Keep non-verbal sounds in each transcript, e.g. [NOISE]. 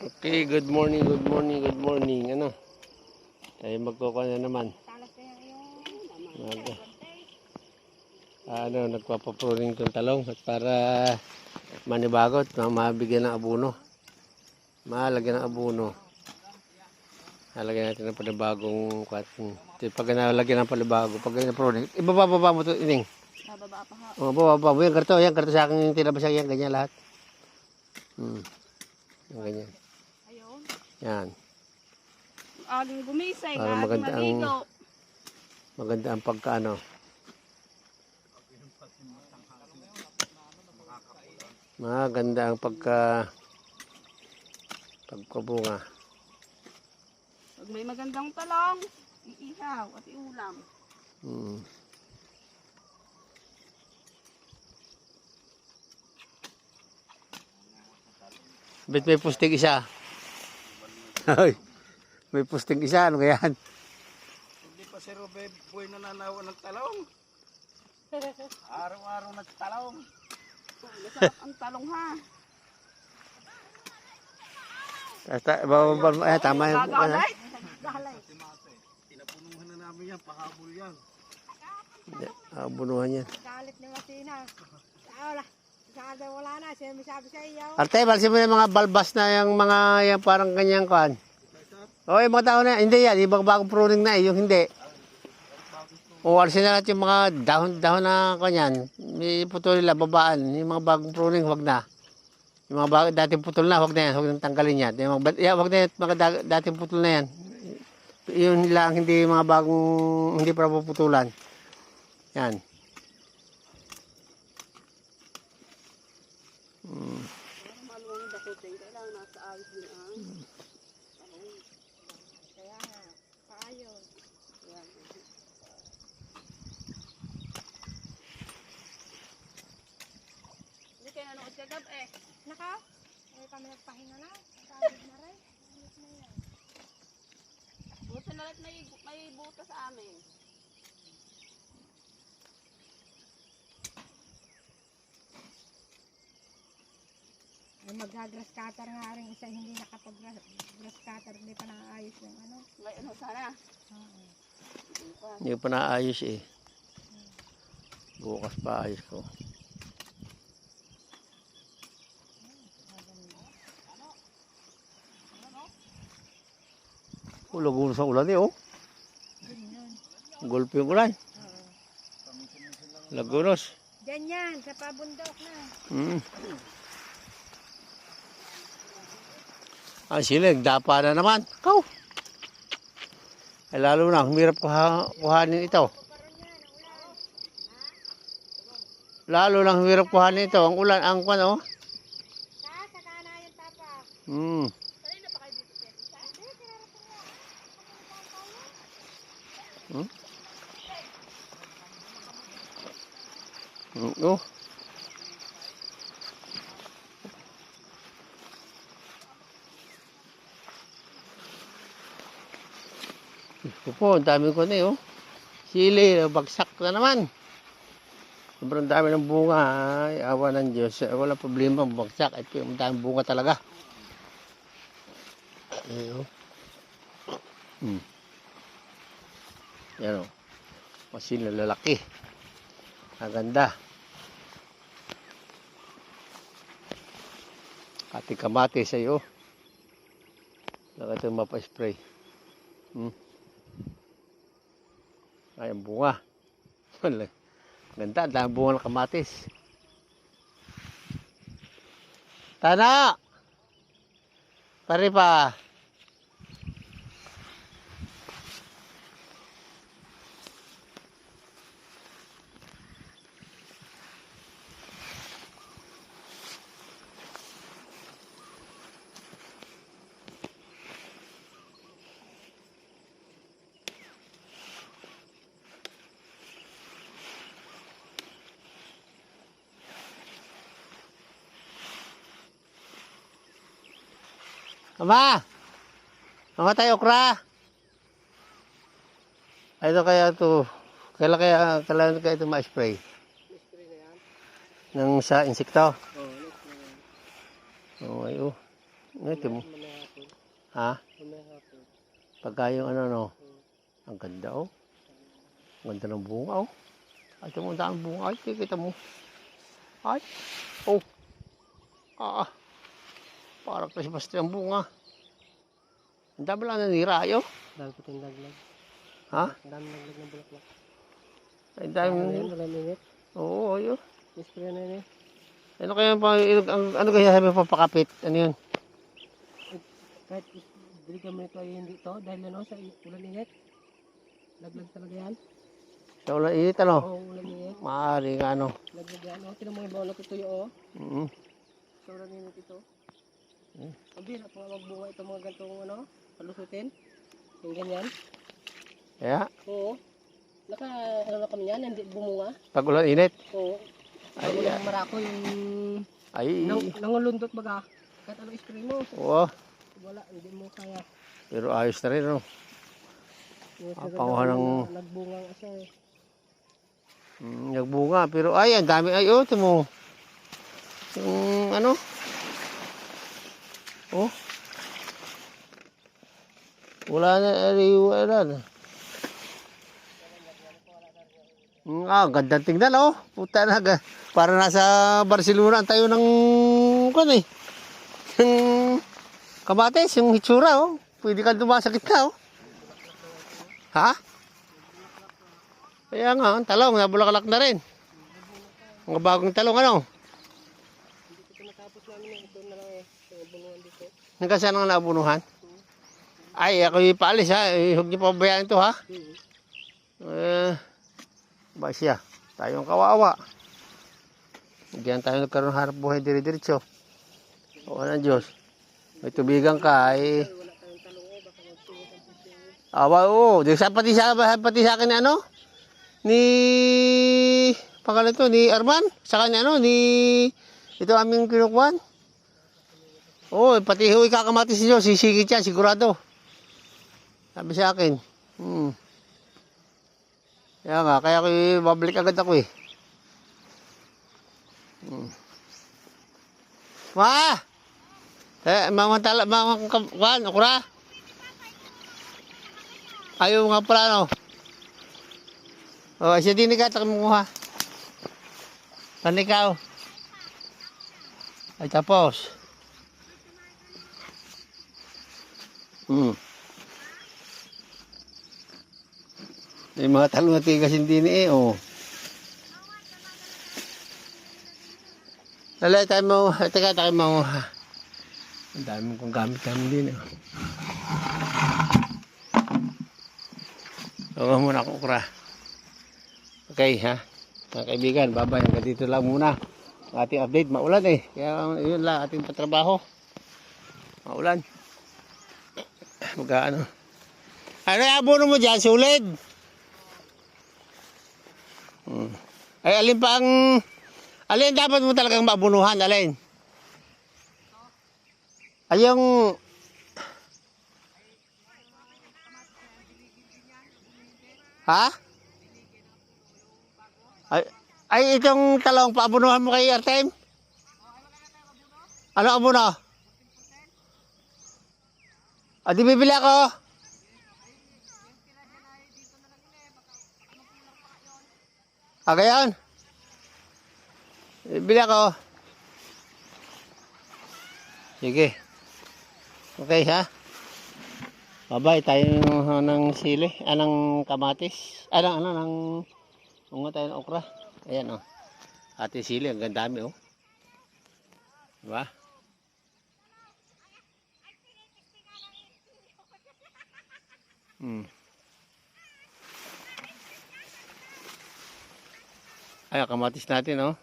Okay, good morning, good morning, good morning. Ano? Tayo magkukuha na naman. Yung Mag, ano, nagpapapruning itong talong at para manibagot, ma- mabigyan ng abuno. Malagyan ng abuno. Lalagyan natin ng panibagong kwatin. Pag nalagyan ng panibago, pag na-pruning, ibababa mo ito, ining. bababa pa ha. O, bababa mo yan, karto, yan, karto sa akin yung tinabas yan, ganyan lahat. Hmm. Yung ganyan. Yan. Aling gumisay, Para aling maganda ang- maligo. Maganda ang pagkaano. Maganda ang pagka pagkabunga. Pag may magandang talong, iihaw at iulam. Mm. Bet may pusting isa. Hoy. May pusting isa ano kaya? Hindi pa si Robe Boy nananawa ng talong. Araw-araw nagtalong. Masarap ang talong ha. Basta bababa mo eh tama yung. Gagalay. Gagalay. Tinapunuhan na namin yan, pahabol yan. Ah, bunuhan yan. Galit ni Masina. Wala. Wala na. Siya may sabi sa iyo. Arte, balsin mo yung mga balbas na yung mga yung parang kanyang kan. O, yung mga tao na, hindi yan, ibang bagong pruning na eh, yung hindi. O, alisin na natin yung mga dahon-dahon na kanyan. May putol nila, babaan. Yung mga bagong pruning, wag na. Yung mga bagong dating putol na, wag na yan, wag nang tanggalin yan. Yung mga, yeah, wag na yan, mga da- dating putol na yan. Yun lang, hindi mga bagong, hindi pa puputulan. Yan. Maluwang dakutin. Kailangan nasa ayos din ang Kaya nga. Paayos. Yan. Hindi kayo nanood kagab eh. Naka. Ay kami nagpahinga na. Sabi na rin. Buti na lang may, may buta sa amin. Ay mag-grass cutter nga rin isa hindi nakapag-grass cutter. Hindi pa naayos yung ano. May ano sana. Oo. Hindi pa. Naayos eh. Bukas pa ayos ko. Ulag ulo sa ulan eh oh. Gulpi yung ulan. Lagunos. Diyan yan. Sa pabundok na. Mm. Ang silig, dapa na naman. Kau. Ay lalo na, humirap kuha, kuhanin ito. Lalo lang humirap kuhanin ito. Ang ulan, ang kwan oh. Sa saka na yung tapa. Mm. Hmm? Mm, oh. Ito ang dami ko na eh, oh. Sili, bagsak na naman. Sobrang dami ng bunga. Ay, awa ng Diyos. Eh, Walang problema, bagsak. Ito yung daming bunga talaga. Ayan, oh. Hmm. Yan, oh. Masin na lalaki. Ang ganda. Ati kamate sa iyo. Laka ito mapa-spray. Hmm. Ay, ang bunga. [LAUGHS] Ganda, ang daming bunga ng kamatis. Tana! Pare pa. Ama! Ama tayo okra! Ito kaya to. Kailan kaya, kailan kaya ito ma-spray? Ng sa insekto? Oo, oh, ay, oh. Ito mo. Ha? Pagka yung ano, no? Ang ganda, oh. Ang ganda ng bunga, oh. Ay, ito mo, ang bunga. Ay, kikita mo. Ay, oh. Ah, ah. Christmas tree ang bunga. Ang dami lang nanira, ayo. Dami ko laglag. Ha? Dami laglag ng bulaklak. Ay, dami. Ano? Wala minute. Oo, ayo. Ispray na yun eh. Ano kaya pa, ang, ano kaya sabi papakapit? Ano yun? Kahit diligan mo ito ay hindi ito dahil ano sa ulan init. Laglag talaga yan. Sa ulan init, ano? Oo, ulan init. Maaari nga, ano. Laglag yan. Oh, tinan mo yung bawal natutuyo oh. Mm Sa ulan init ito. Hmm. Ang bira pa magbunga ito mga gantong ano, palusutin. Yung ganyan. Kaya, Oo. Naka, ano na kami yan, hindi bumunga. pag ulan init. Oo. Ay, Ay, yung marako yung ay, nang, nangulundot baga. Kahit ano spray mo, oo. wala, hindi mo kaya. Pero ayos na rin, no? Ah, panguha ganda, ng- Nagbunga nga siya eh. Mm, nagbunga. Pero ay, ang dami. Ay, oh, ito mo. Yung ano? Oh. Wala na, ay, wala na. Mm, ah, ganda tingnan, oh. Puta na, para nasa Barcelona tayo ng, kan eh. Yung kamates, yung hitsura, oh. Pwede ka dumasakit na, oh. Ha? Kaya nga, ang talong, nabulakalak na rin. Mga bagong talong, ano? Ito natapos namin eh, doon na lang eh. Yung bunungan saan ang nabunuhan? Ay, ako yung paalis ha. Eh, Huwag niyo pabayaan ito ha. Eh, ba siya? Tayong kawawa. Diyan tayo nagkaroon harap buhay dire-diretso. Oo ng Diyos. May tubigan ka eh. Awa, oo. Di sa pati sa pati sa akin ano? Ni pangalan to ni Arman, sa kanya ano ni ito aming kinukuan. Oo, pati ho ikakamatis niyo, sisigit yan sigurado. Sabi sa akin. Hmm. Kaya nga, kaya ko babalik agad ako eh. Hmm. Ma! Eh, mamantala, mamangkawan, okra? Ayaw nga pala, no? O, siya din ikatak mo ha. Tan ikaw. Ay, tapos. Hmm. May mga talong na tigas hindi ni eh, oh. Lalay tayo mo, teka tayo mo. Ang dami kong gamit kami din, eh. Oo muna ako ukra. Okay ha. Mga kaibigan, bye-bye. Hanggang dito lang muna. Ating update. Maulan eh. Kaya yun lang ating patrabaho. Maulan. Magkaano. Ano yung abono mo dyan? Sulit? Hmm. Ay, alin pa ang... Alin dapat mo talagang mabunuhan? Alin? Ay, yung... Ha? Ay, ay itong talong paabunuhan mo kay Artem? Ano abuno? Ah, di bibili ako. Ah, gayon? Bibili ako. Sige. Okay ha? Babay tayo ng, ng sili, ah, ng kamatis, ah, ng, ano, ng, unga tayo ng okra. Ayan, oh. Ate sili, ang ganda dami, oh. Diba? Hmm. Ay, kamatis natin, oh.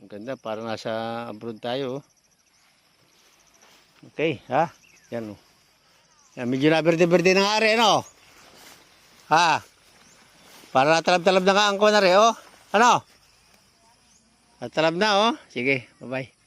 Ang ganda, parang nasa abroad tayo, oh. Okay, ha? Yan, oh. Yan, medyo na berde-berde ng ari, ano? Ha? Para natalab-talab na ka ang rin, oh. Ano? Natalab na, oh. Sige, bye-bye.